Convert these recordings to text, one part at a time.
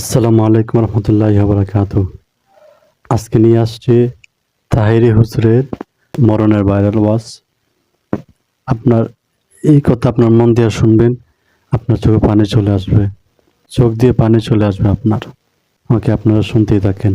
আসসালামু আলাইকুম রহমতুল্লাহ বারাকাত আজকে নিয়ে আসছি তাহিরি হুসরের মরণের ভাইরাল ওয়াজ। আপনার এই কথা আপনার মন দিয়ে শুনবেন, আপনার চোখে পানি চলে আসবে। চোখ দিয়ে পানি চলে আসবে আপনার। ওকে, আপনারা শুনতেই থাকেন।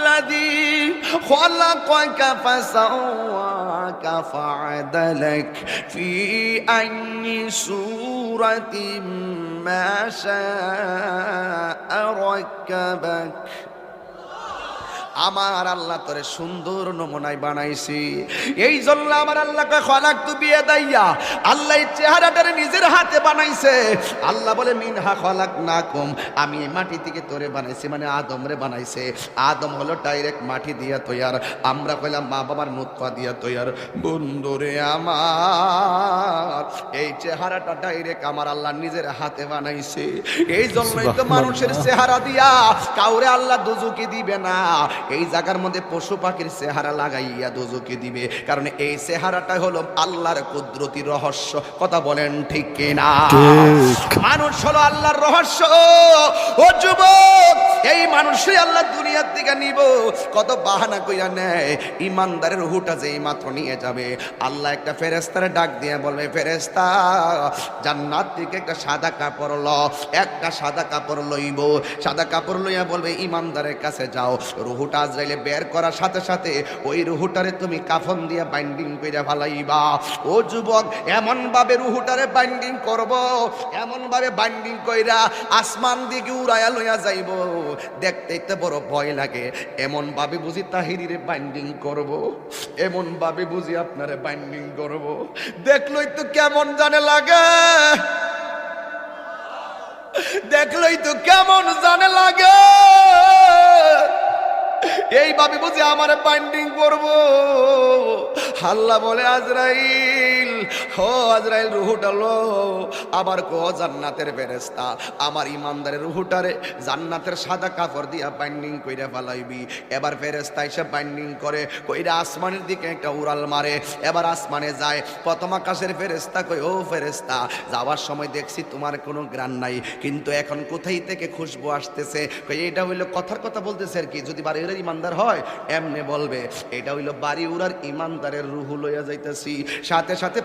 الذي خلقك فسواك فعدلك في أي سورة ما شاء ركبك. আমার আল্লাহ তোরে সুন্দর নমুনায় বানাইছি। এই জন্য আমার আল্লাহকে খলাক তু বিয়ে দাইয়া, আল্লাহ চেহারাটারে নিজের হাতে বানাইছে। আল্লাহ বলে, মিনহা খলাক না কম আমি এই মাটি থেকে তোরে বানাইছি মানে আদম রে বানাইছে। আদম হলো ডাইরেক্ট মাটি দিয়া তৈয়ার। আমরা কইলাম, মা বাবার নুৎফা দিয়া তৈয়ার। বন্ধুরে আমার এই চেহারাটা ডাইরেক্ট আমার আল্লাহ নিজের হাতে বানাইছে। এই জন্যই তো মানুষের চেহারা দিয়া কাউরে আল্লাহ দুজুকি দিবে না। এই জায়গার মধ্যে পশু পাখির চেহারা লাগাইয়া দুজুকি দিবে। কারণ এই চেহারাটা হলো আল্লাহর কুদরতি রহস্য। কথা বলেন ঠিক কিনা? মানুষ হলো আল্লাহর রহস্য। ও যুবক এই মানুষই আল্লাহ দুনিয়ার দিকে নিব। কত বাহানা কইয়া নেয়। ইমানদারের হুটা যেই মাত্র নিয়ে যাবে। আল্লাহ একটা ফেরেস্তারে ডাক দিয়ে বলবে ফেরেস্তা জান্নাত থেকে একটা সাদা কাপড় ল, একটা সাদা কাপড় লইব। সাদা কাপড় লইয়া বলবে, ইমানদারের কাছে যাও, রুহুটা আজরাইলে বের করার সাথে সাথে ওই রুহুটারে তুমি কাফন বাইন্ডিং ফালাইবা। ও যুবক এমন ভাবে রুহুটারে বাইন্ডিং করব এমন ভাবে বাইন্ডিং কইরা আসমান দিকে উড়াইয়া লইয়া যাইব। দেখতে বড় ভয় লাগে এমন ভাবে বুঝি তাহিরিরে বাইন্ডিং করব এমন ভাবে বুঝি আপনারে বাইন্ডিং করব। দেখলই তো কেমন জানে লাগে? দেখলই তো কেমন জানে লাগে। এইভাবে বুঝি আমার বাইন্ডিং করব। হাল্লা বলে, আজরাইল হো আজরাইল রুহুটা লো, আবার কো জান্নাতের ফেরেস্তা আমার ইমানদারের রুহুটারে জান্নাতের সাদা কাপড় দিয়া বাইন্ডিং কইরা ফালাইবি। এবার ফেরেস্তা এসে বাইন্ডিং করে, কইরা আসমানের দিকে একটা উড়াল মারে। এবার আসমানে যায়, প্রথম আকাশের ফেরেস্তা কই ও ফেরেস্তা যাওয়ার সময় দেখছি তোমার কোনো গ্রান নাই, কিন্তু এখন কোথায় থেকে খুশবু আসতেছে? কই এটা হইল কথার কথা বলতেছে আর কি, যদি বাড়ি উড়ার ইমানদার হয়, এমনে বলবে। এটা হইল বাড়ি উড়ার ইমানদারের রুহু লইয়া যাইতেছি। সাথে সাথে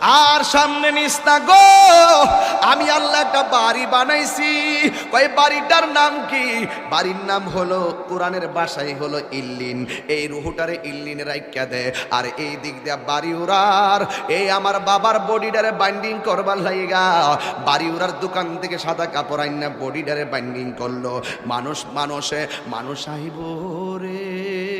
আর সামনে নিস না গো। আমি আল্লাহ একটা বাড়ি বানাইছি। কই বাড়িটার নাম কি? বাড়ির নাম হলো, কোরআনের বাসাই হলো ইল্লিন। এই রুহুটারে ইল্লিনে রাইখা দে। আর এই দিক দিয়া বাড়ি উড়ার। এই আমার বাবার বডিটারে বাইন্ডিং করবার লাইগা। বাড়ি উড়ার দোকান থেকে সাদা কাপড় আইনা বডিটারে বাইন্ডিং করল। মানুষ, মানুষে, মানুষ আইব রে।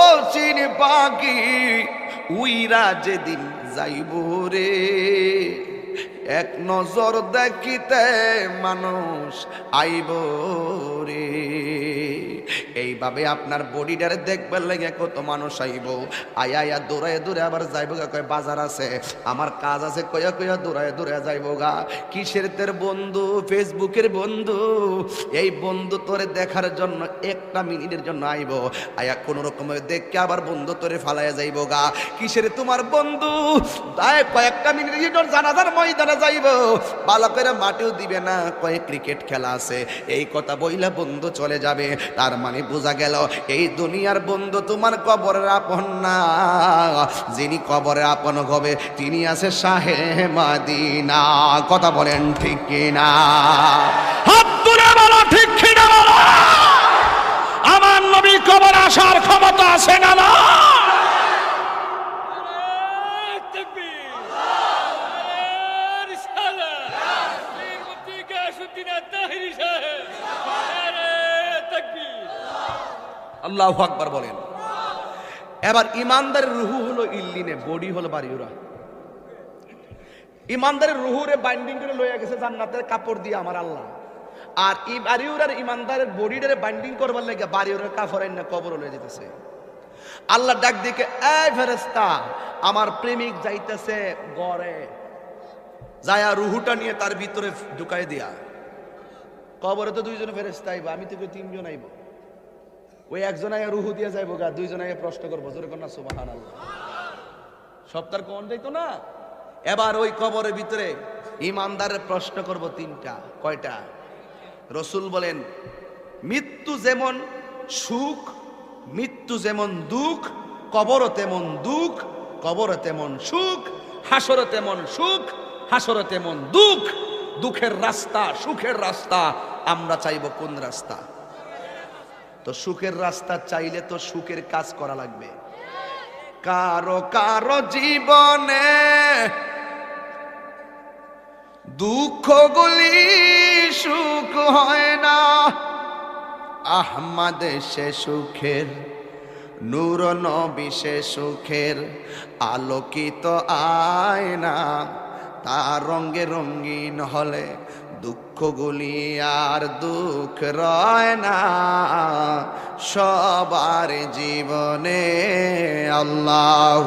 ও চিন পাখি উইরা যেদিন যাইব রে। এক নজর দেখিতে মানুষ আইব রে। এইভাবে আপনার বডিটারে দেখবার লেগে কত মানুষ আইব। আয়া আয়া দৌড়ায় দূরে আবার যাইব গা, কয় বাজার আছে। আমার কাজ আছে কয়া কয়া, দৌড়ায় দৌড়ায় যাইব গা। কিসের তের বন্ধু? ফেসবুকের বন্ধু। এই বন্ধু তোরে দেখার জন্য একটা মিনিটের জন্য আইব। আয়া কোন রকমের দেখকে আবার বন্ধু তোরে ফালাইয়া যাইব গা। কিসের তোমার বন্ধু? তাই কয়েকটা মিনিটের জন্য জানাজার ময়দানে যাইব। ভালো করে মাটিও দিবে না কয়েক ক্রিকেট খেলা আছে। এই কথা বইলা বন্ধু চলে যাবে। তার মানে বোঝা গেল, এই দুনিয়ার বন্ধু তোমার কবরের আপন না। যিনি কবরে আপন হবে, তিনি আছে শাহে মাদিনা। কথা বলেন ঠিক কিনা? বলো, ঠিক আমার নবী কবর আসার ক্ষমতা আছে না না আল্লাহ আকবার বলেন। এবার ইমানদারের রুহু হলো ইল্লিনে, বডি হলো বাড়িউরা ইমানদারের রুহুরে বাইন্ডিং করে লইয়া গেছে জান্নাতের কাপড় দিয়ে আমার আল্লাহ। আর ই বাড়িউরার ইমানদারের বডিটারে বাইন্ডিং করবার লাগে বাড়িউরার কাপড় না কবর লয়ে যেতেছে আল্লাহ ডাক দিকে, এই ফেরেস্তা আমার প্রেমিক যাইতেছে গড়ে। যায়া রুহুটা নিয়ে তার ভিতরে ঢুকাই দিয়া। কবরে তো দুইজন ফেরেস্তা আইব, আমি তো তিনজন আইব। ওই একজন আয়া রুহু দিয়ে যাইব গা আয়া প্রশ্ন করব, জোরে কন্যা সুবাহান সপ্তাহ কোন যাইতো না? এবার ওই কবরের ভিতরে ইমানদারের প্রশ্ন করব তিনটা, কয়টা? রসুল বলেন, মৃত্যু যেমন সুখ, মৃত্যু যেমন দুঃখ, কবরও তেমন দুঃখ, কবরও তেমন সুখ, হাসরও তেমন সুখ, হাসরও তেমন দুঃখ। দুঃখের রাস্তা, সুখের রাস্তা, আমরা চাইব কোন রাস্তা? তো সুখের রাস্তা চাইলে তো সুখের কাজ করা লাগবে। কারও কারও জীবনে দুঃখগুলি সুখ হয় না। আহমাদ সে সুখের, নূর নবী সুখের, আলোকিত আয়না, তার রঙে রঙিন হলে দুঃখগুলি আর দুঃখ রয় না। সবার জীবনে আল্লাহ